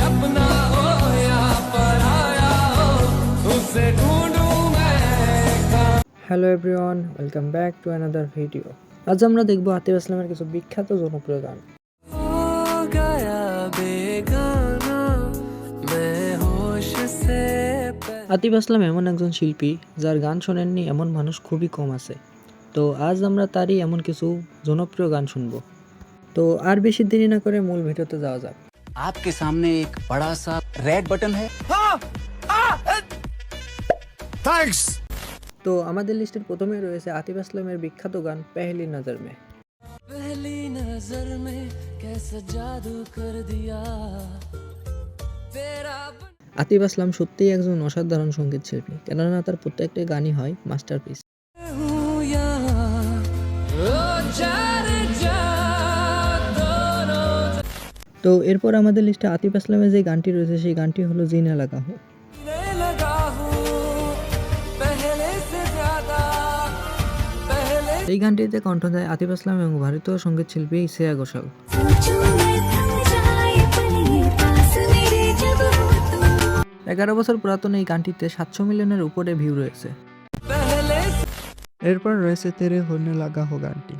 अपना ओ या पराया ओ उसे ढूंढूं hello everyone welcome back to another video আজ আমরা দেখব আতিফ আসলামের কিছু বিখ্যাত জনপ্রিয় গান। আতিফ আসলাম এমন একজন শিল্পী যার গান শোনেননি এমন মানুষ খুবই কম আছে। তো আজ আমরা তারই এমন কিছু জনপ্রিয় গান শুনবো তো আর বেশি দেরি না করে মূল ভিডিওতে যাওয়া যাক आपके सामने एक बड़ा सा रेड बटन है তো আমাদের লিস্টের প্রথমে রয়েছে আতিফ আসলামের বিখ্যাত গান পেহলি নজর মে पहली नजर में कैसा जादू कर दिया तेरा बन- আতিফ আসলাম সত্যিই একজন অসাধারণ সঙ্গীত শিল্পী কেননা তার প্রত্যেকটা গানই হয় মাস্টারপিস তো এরপর আমাদের লিস্টে আতিফ আসলামের যে গানটি রয়েছে সেই গানটি হলো জিনা লাগা হো। এই গানটিতে কণ্ঠ দেয় আতিফ আসলাম এবং ভারতীয় সংগীত শিল্পী শ্রেয়া ঘোষাল। এগারো বছর পুরাতন এই গানটিতে সাতশো মিলিয়নের উপরে ভিউ রয়েছে। এরপর রয়েছে তেরে হনে লাগা হো গানটি।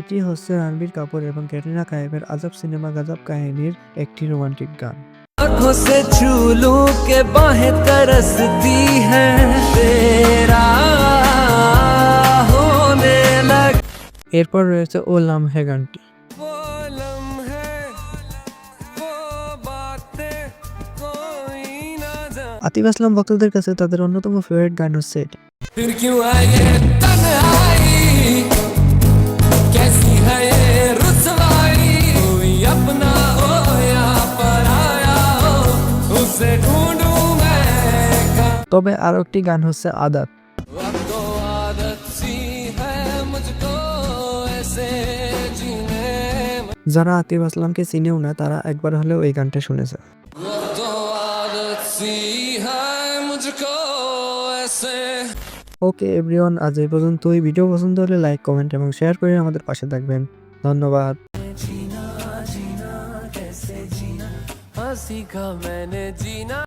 এটি হচ্ছে রণবীর কাপুর এবং ক্যাটরিনা কাইফের আজব সিনেমা গাজব কাহিনীর একটি রোমান্টিক গান आंखों से छू लूं के बाहें तरसती हैं तेरा होने लगा এরপর রয়েছে ও লামহে গানটি वो लम्हे वो बातें कोई ना जाने আতিফ আসলাম ভক্তদের কাছে তাদের অন্যতম ফেভারিট গান হচ্ছে এটি তবে আরও একটি গান হচ্ছে আদাত। যারা আতিফ আসলামকে চিনেও না, তারা একবার হলেও এই গানটা শুনেছে। ওকে, এভরিওয়ান, আজ এই পর্যন্ত ভিডিও পছন্দ হলে লাইক, কমেন্ট এবং শেয়ার করে আমাদের পাশে থাকবেন। ধন্যবাদ। सीखा मैंने जीना